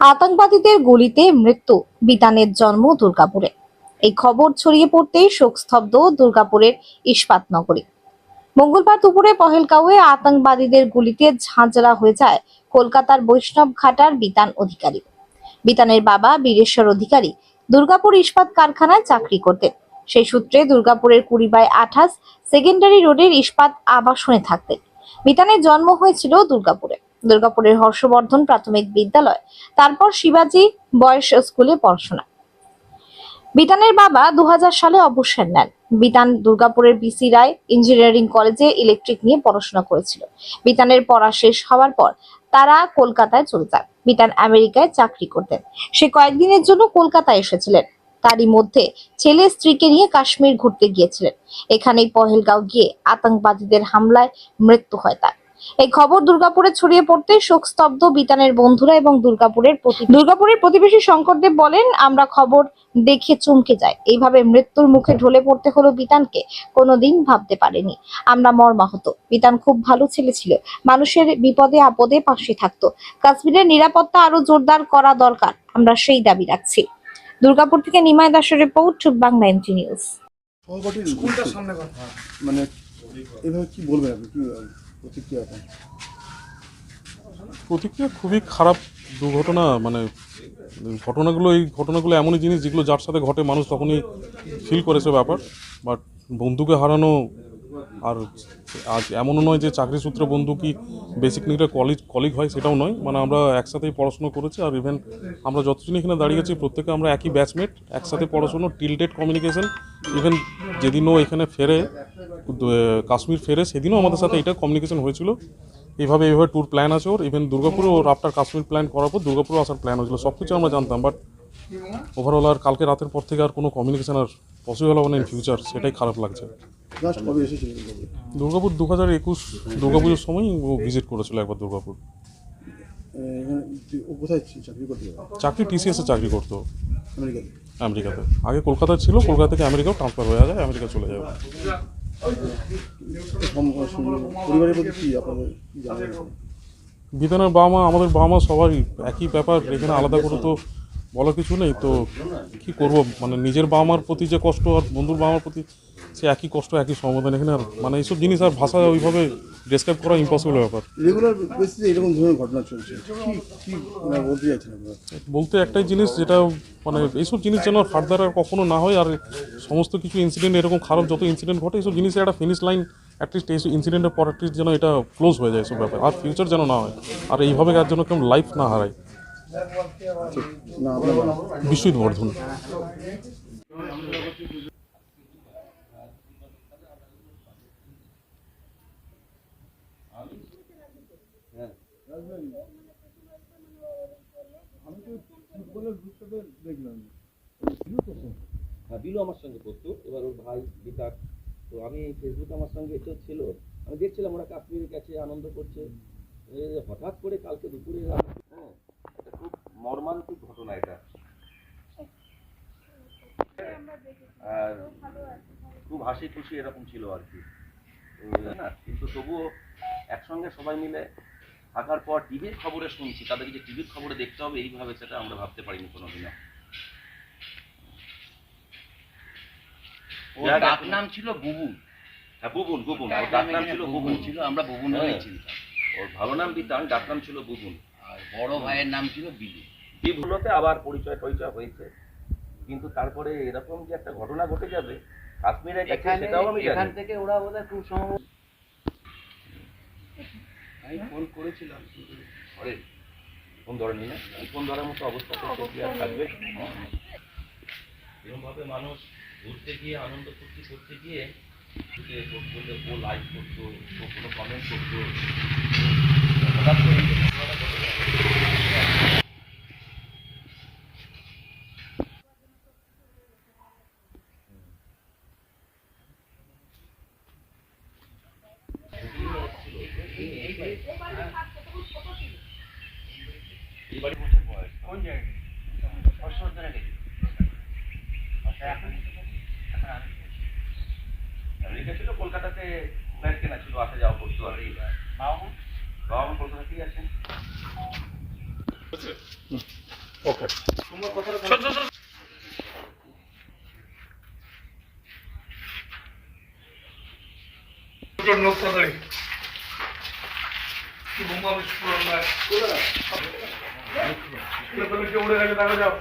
আতঙ্কবাদীদের গুলিতে মৃত্যু, বিতানের জন্ম দুর্গাপুরে। এই খবর ছড়িয়ে পড়তেই শোকস্তব্ধ দুর্গাপুরের ইস্পাত নগরী। মঙ্গলবার দুপুরে পহেলগাঁওয়ে আতঙ্কবাদীদের গুলিতে ঝাঁঝরা হয়ে যায় কলকাতার বৈষ্ণব ঘাটার বিতান অধিকারী। বিতানের বাবা বীরেশ্বর অধিকারী দুর্গাপুর ইস্পাত কারখানায় চাকরি করতেন। সেই সূত্রে দুর্গাপুরের কুড়ি বাই আঠাশ সেকেন্ডারি রোডের ইস্পাত আবাসনে থাকতেন। বিতানের জন্ম হয়েছিল দুর্গাপুরে। দুর্গাপুরের হর্ষবর্ধন প্রাথমিক বিদ্যালয়। তারপর শিবাজি বয়স স্কুলে পড়াশোনা। বিতানের বাবা দু হাজার সালে অবসর নেন। বিতান দুর্গাপুরের বিসি রায় ইঞ্জিনিয়ারিং কলেজে ইলেকট্রিক নিয়ে পড়াশোনা করেছিল। বিতানের পড়া শেষ হওয়ার পর তারা কলকাতায় চলে যান। বিতান আমেরিকায় চাকরি করতেন। সে কয়েকদিনের জন্য কলকাতায় এসেছিলেন। তারই মধ্যে ছেলে স্ত্রীকে নিয়ে কাশ্মীর ঘুরতে গিয়েছিলেন। এখানেই পহেলগাঁও গিয়ে আতঙ্কবাদীদের হামলায় মৃত্যু হয় তার। এই খবর দুর্গাপুরে ছড়িয়ে পড়তে শোকস্তব্ধ বিতানের বন্ধুরা এবং দুর্গাপুরের প্রতি- দুর্গাপুরের প্রতিবেশী শঙ্করদেব বলেন আমরা খবর দেখে চমকে যাই। এইভাবে মৃত্যুর মুখে ঢলে পড়তে হলো বিতানকে। কোনোদিন ভাবতে পারেনি। আমরা মর্মাহত। বিতান খুব ভালো ছেলে ছিল। মানুষের বিপদে আপদে পাশে থাকতো। কাশ্মীরের নিরাপত্তা আরও জোরদার করা দরকার। আমরা সেই দাবি রাখছি। দুর্গাপুর থেকে নিমায় দাসের report Bangla M T news. সহপাঠীর স্কুলটার সামনে কথা। মানে এভাবে কি বলবেন আপনি? কি প্রতিক্রিয়া খুবই খারাপ দুর্ঘটনা মানে ঘটনাগুলো, এই ঘটনাগুলো এমনই জিনিস যেগুলো যার সাথে ঘটে মানুষ তখনই ফিল করেছে ব্যাপার। বাট বন্ধুকে হারানো আর আজ এমনও নয় যে চাকরি সূত্রে বন্ধু কি বেসিক নিটে কলেজ কলিগ হয় সেটাও নয়। মানে আমরা একসাথেই পড়াশুনো করেছি আর ইভেন আমরা যতজন এখানে দাঁড়িয়ে আছি প্রত্যেকে আমরা একই ব্যাচমেট একসাথে পড়াশুনো টিল ডেট কমিউনিকেশন ইভেন যেদিনও এখানে ফেরে কাশ্মীর ফেরে সেদিনও আমাদের সাথে এটা কমিউনিকেশন হয়েছিল। এইভাবে এইভাবে ট্যুর প্ল্যান আছে ওর। ইভেন দুর্গাপুরে ওর আফটার কাশ্মীর প্ল্যান করার পর দুর্গাপুরে আসার প্ল্যান হয়েছিল। সব কিছু আমরা জানতাম বাট ওভারঅল আর কালকে রাতের পর থেকে আর কোনো কমিউনিকেশন আর পসিবল হবে না ইন ফিউচার সেটাই খারাপ লাগছে। দুর্গাপুরে? দু হাজার একুশ দুর্গাপুজোর সময় ও ভিজিট করেছিল একবার দুর্গাপুর? চাকরি টিসিএসে চাকরি করতো। আমেরিকাতে? আগে কলকাতায় ছিল কলকাতা থেকে আমেরিকাও ট্রান্সফার হয়ে যায় আমেরিকা চলে যাবে পরিবারের বিধানের বাবা মা, আমাদের বাবা মা সবারই একই ব্যাপার এখানে আলাদা করে তো বলা কিছু নেই। তো কি করব? মানে নিজের বাবা মার প্রতি যে কষ্ট আর বন্ধুর বাবা মার প্রতি সে একই কষ্ট, একই সমাধান, এখানে আর মানে এইসব জিনিস আর ভাষা ওইভাবে ডিসক্রাইব করা ইম্পসিবল ব্যাপার। রেগুলার বেসিসে এরকম ধরনের ঘটনা চলছে। কি কি মানে বলতে চাইছেন বলতে একটাই জিনিস যেটা মানে এইসব জিনিস যেন ফার্দার আর কখনো না হয় আর সমস্ত কিছু ইনসিডেন্ট এরকম খারাপ যত ইনসিডেন্ট ঘটে এইসব জিনিসের একটা ফিনিশ লাইন অ্যাটলিস্ট এই ইনসিডেন্টের পর অ্যাটলিস্ট যেন এটা ক্লোজ হয়ে যায় সব ব্যাপার আর ফিউচার যেন না হয় আর এইভাবে আর যেন কেমন লাইফ না হারায়। বিশ্বজিৎ বর্ধন হ্যাঁ বিলু আমার সঙ্গে করতো এবার ওর ভাই বিকাশ তো আমি ফেসবুকে আমার সঙ্গে এটা ছিল। আমি দেখছিলাম ওরা কাশ্মীরে গেছে আনন্দ করছে। হঠাৎ করে কালকে দুপুরে হ্যাঁ খুব মর্মান্তিক ঘটনা এটা। আর খুব হাসি খুশি এরকম ছিল আর কি। তো, না কিন্তু তবুও একসঙ্গে সবাই মিলে থাকার পর টিভির খবরে শুনছি তাদেরকে যে টিভির খবরে দেখতে হবে এইভাবে সেটা আমরা ভাবতে পারিনি কোনোদিনও। ওর ডাক নাম ছিল বুবুন। হ্যাঁ বুবুন বুবুন। ওর ডাক নাম ছিল বুবুন ছিল আমরা বুবুন হ্যাঁ। বলেই চিনতাম। ওর ভালো নাম বিতান ডাক নাম ছিল বুবুন। আর বড় ভাইয়ের নাম ছিল বিলু। এই আবার পরিচয় টরিচয় হয়েছে। কিন্তু তারপরে এরকম যে একটা ঘটনা ঘটে যাবে কাশ্মীরে সেটাও আমি এখান থেকে ওরা বোধহয় খুব সম্ভব আমি ফোন করেছিলাম। আরে, ফোন ধরেনি না? এই ফোন ধরার মতো অবস্থা তো কি আর থাকবে। এরকমভাবে মানুষ ঘুরতে গিয়ে আনন্দ ফুর্তি করতে গিয়ে ও লাইক করতো ও কোনো কমেন্ট করতো। হঠাৎ করে এই যে ঘটনাটা ঘটে গেল, এই বাড়ি বছর বয়স কোন জায়গায় হর্ষবর্ধনে গেছি আচ্ছা এখন আমেরিকা ছিল কলকাতাতে ফ্ল্যাট কেনা ছিল আসা যাওয়া করতো আর এই বাবা মা বাবা মা কলকাতাতেই আছেন লোক তাড়াতাড়ি বোমা বিস্ফোরণ নয় উড়ে গেছে দেখা যাও